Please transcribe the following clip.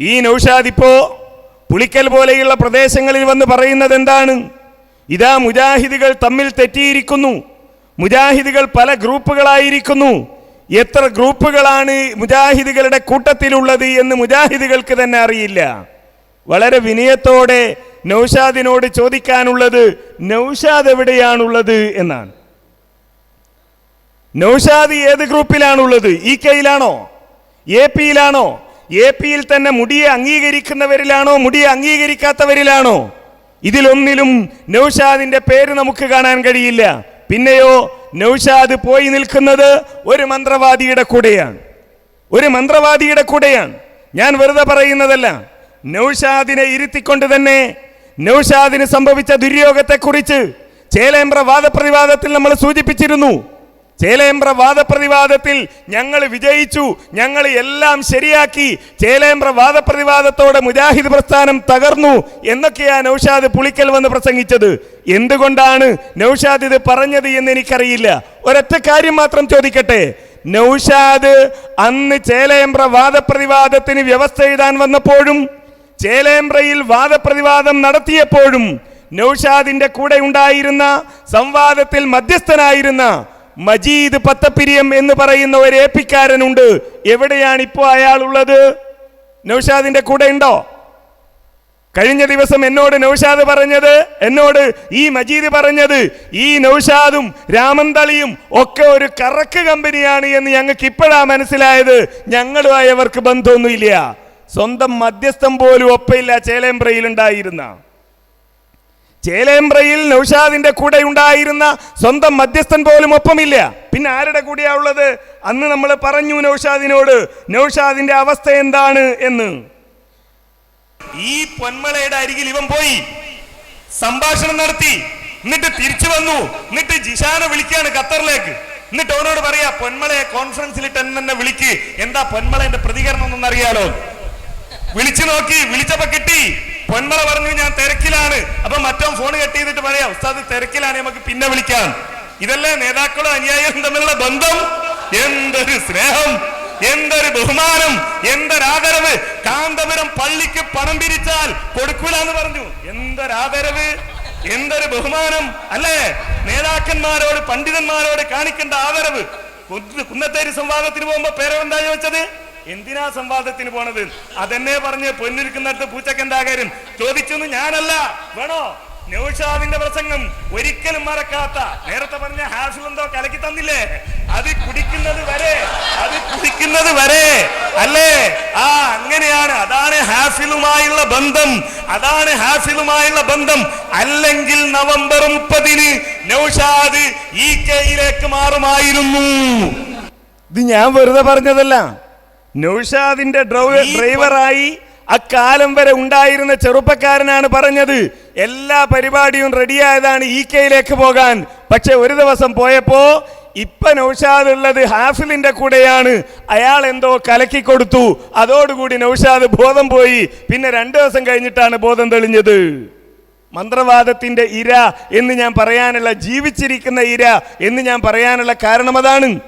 ഈ നൗഷാദ് പുളിക്കൽ പോലെയുള്ള പ്രദേശങ്ങളിൽ വന്ന് പറയുന്നത് എന്താണ്? ഇതാ മുജാഹിദികൾ തമ്മിൽ തെറ്റിയിരിക്കുന്നു. മുജാഹിദികൾ പല ഗ്രൂപ്പുകളായിരിക്കുന്നു. എത്ര ഗ്രൂപ്പുകളാണ് മുജാഹിദികളുടെ കൂട്ടത്തിലുള്ളത് എന്ന് മുജാഹിദികൾക്ക് തന്നെ അറിയില്ല. വളരെ വിനയത്തോടെ നൗഷാദിനോട് ചോദിക്കാനുള്ളത് നൗഷാദ് എവിടെയാണുള്ളത് എന്നാണ്. നൗഷാദ് ഏത് ഗ്രൂപ്പിലാണുള്ളത്? ഇ കെയിലാണോ? എ പിയിലാണോ? എ പിയിൽ തന്നെ മുടിയെ അംഗീകരിക്കുന്നവരിലാണോ മുടിയെ അംഗീകരിക്കാത്തവരിലാണോ? ഇതിലൊന്നിലും നൌഷാദിന്റെ പേര് നമുക്ക് കാണാൻ കഴിയില്ല. പിന്നെയോ നൌഷാദ് പോയി നിൽക്കുന്നത് ഒരു മന്ത്രവാദിയുടെ കൂടെയാണ്. ഒരു മന്ത്രവാദിയുടെ കൂടെയാണ്. ഞാൻ വെറുതെ പറയുന്നതല്ല. നൌഷാദിനെ ഇരുത്തിക്കൊണ്ട് തന്നെ നൌഷാദിന് സംഭവിച്ച ദുര്യോഗത്തെക്കുറിച്ച് ചേലേമ്പ്ര വാദപ്രതിവാദത്തിൽ നമ്മൾ സൂചിപ്പിച്ചിരുന്നു. ചേലേമ്പ്ര വാദപ്രതിവാദത്തിൽ ഞങ്ങൾ വിജയിച്ചു ഞങ്ങൾ എല്ലാം ശരിയാക്കി ചേലേമ്പ്ര വാദപ്രതിവാദത്തോടെ മുജാഹിദ് പ്രസ്ഥാനം തകർന്നു എന്നൊക്കെയാ നൗഷാദ് പുളിക്കൽ വന്ന് പ്രസംഗിച്ചത്. എന്തുകൊണ്ടാണ് നൗഷാദ് ഇത് പറഞ്ഞത് എന്ന് എനിക്കറിയില്ല. ഒരൊറ്റ കാര്യം മാത്രം ചോദിക്കട്ടെ. നൗഷാദ് അന്ന് ചേലേമ്പ്ര വാദപ്രതിവാദത്തിന് വ്യവസ്ഥ എഴുതാൻ വന്നപ്പോഴും ചേലേമ്പ്രയിൽ വാദപ്രതിവാദം നടത്തിയപ്പോഴും നൗഷാദിന്റെ കൂടെ ഉണ്ടായിരുന്ന സംവാദത്തിൽ മധ്യസ്ഥനായിരുന്ന മജീദ് പത്തപ്പിരിയം എന്ന് പറയുന്ന ഒരു ഏപ്പിക്കാരനുണ്ട്. എവിടെയാണ് ഇപ്പോൾ അയാളുള്ളത്? നൗഷാദിന്റെ കൂടെ ഉണ്ടോ? കഴിഞ്ഞ ദിവസം എന്നോട് നൗഷാദ് പറഞ്ഞത് എന്നോട് ഈ മജീദ് പറഞ്ഞത് ഈ നൗഷാദും രാമന്തളിയും ഒക്കെ ഒരു കറക്ക് കമ്പനിയാണ് എന്ന് ഞങ്ങൾക്ക് ഇപ്പോഴാ മനസ്സിലായത്. ഞങ്ങളുമായി അവർക്ക് ബന്ധമൊന്നുമില്ല. സ്വന്തം മധ്യസ്ഥം പോലും ഒപ്പയില്ല ചേലേമ്പ്രയിൽ ഉണ്ടായിരുന്ന ചേലേമ്പ്രയിൽ നൗഷാദിന്റെ കൂടെ ഉണ്ടായിരുന്ന സ്വന്തം മധ്യസ്ഥൻ പോലും ഒപ്പമില്ല. പിന്നെ ആരുടെ കൂടെയാ ഉള്ളത്? അന്ന് നമ്മൾ പറഞ്ഞു നൗഷാദിനോട് നൗഷാദിന്റെ അവസ്ഥ എന്താണ്? എന്ന്. ഈ പൊന്മളയുടെ അരികിൽ ഇവൻ പോയി. സംഭാഷണം നടത്തി. എന്നിട്ട് തിരിച്ചു വന്നു. എന്നിട്ട് ജിഷാനെ വിളിക്കുകയാണ് ഖത്തറിലേക്ക്. എന്നിട്ട് അവനോട് പറയാ പൊന്മളയെ കോൺഫറൻസിൽ തന്നെ വിളിക്ക്. എന്താ പൊന്മളയുടെ പ്രതികരണം എന്നറിയാലോ വിളിച്ചു നോക്കി. വിളിച്ചപ്പോ കിട്ടി. പൊന്മള പറഞ്ഞു ഞാൻ തിരക്കിലാണ്. അപ്പൊ മറ്റോ ഫോൺ കട്ട് ചെയ്തിട്ട് പറയാം ഉസ്താദ് തിരക്കിലാണ് നമുക്ക് പിന്നെ വിളിക്കാം. ഇതല്ലേ നേതാക്കളും അനുയായികളും തമ്മിലുള്ള ബന്ധം? എന്തൊരു സ്നേഹം എന്തൊരു ബഹുമാനം എന്തൊരാദരവ്. കാന്തപുരം പള്ളിക്ക് പണം പിരിച്ചാൽ കൊടുക്കൂല എന്ന് പറഞ്ഞു. എന്തൊരാദരവ് എന്തൊരു ബഹുമാനം അല്ലേ? നേതാക്കന്മാരോട് പണ്ഡിതന്മാരോട് കാണിക്കേണ്ട ആദരവ്. കുന്ന- കുന്നത്തേരി സംവാദത്തിന് പോകുമ്പോ പേരെന്താ ചോദിച്ചത്? എന്തിനാ സംവാദത്തിന് പോണത്? അതെന്നെ പറഞ്ഞ് പൊന്നിരിക്കുന്നിടത്ത് പൂച്ചക്ക് എന്താ കാര്യം? ചോദിച്ചൊന്നും ഞാനല്ല. വേണോ? നൗഷാദിന്റെ പ്രസംഗം ഒരിക്കലും മറക്കാത്ത. നേരത്തെ പറഞ്ഞ ഹാസിൽ എന്തോ കലക്കി തന്നില്ലേ? അത് കുടിക്കുന്നത് വരെ അത് കുടിക്കുന്നത് വരെ അല്ലേ? ആ അങ്ങനെയാണ്. അതാണ് ഹാഫിലുമായുള്ള ബന്ധം. അതാണ് ഹാഫിലുമായുള്ള ബന്ധം. അല്ലെങ്കിൽ നവംബർ മുപ്പതിന് നൗഷാദ് ഈ കെയിലേക്ക് മാറുമായിരുന്നു. ഇത് ഞാൻ വെറുതെ പറഞ്ഞതല്ല. നൗഷാദിന്റെ ഡ്രൈവ- ഡ്രൈവറായി അക്കാലം വരെ ഉണ്ടായിരുന്ന ചെറുപ്പക്കാരനാണ് പറഞ്ഞത്. എല്ലാ പരിപാടിയും റെഡിയായതാണ് ഇ കെയിലേക്ക് പോകാൻ. പക്ഷെ ഒരു ദിവസം പോയപ്പോ ഇപ്പൊ നൗഷാദ് ഉള്ളത് ഹാഫിലിന്റെ കൂടെയാണ്. അയാൾ എന്തോ കലക്കി കൊടുത്തു. അതോടുകൂടി നൗഷാദ് ബോധം പോയി. പിന്നെ രണ്ടു ദിവസം കഴിഞ്ഞിട്ടാണ് ബോധം തെളിഞ്ഞത്. മന്ത്രവാദത്തിന്റെ ഇര എന്ന് ഞാൻ പറയാനുള്ള ജീവിച്ചിരിക്കുന്ന ഇര എന്ന് ഞാൻ പറയാനുള്ള കാരണം അതാണ്.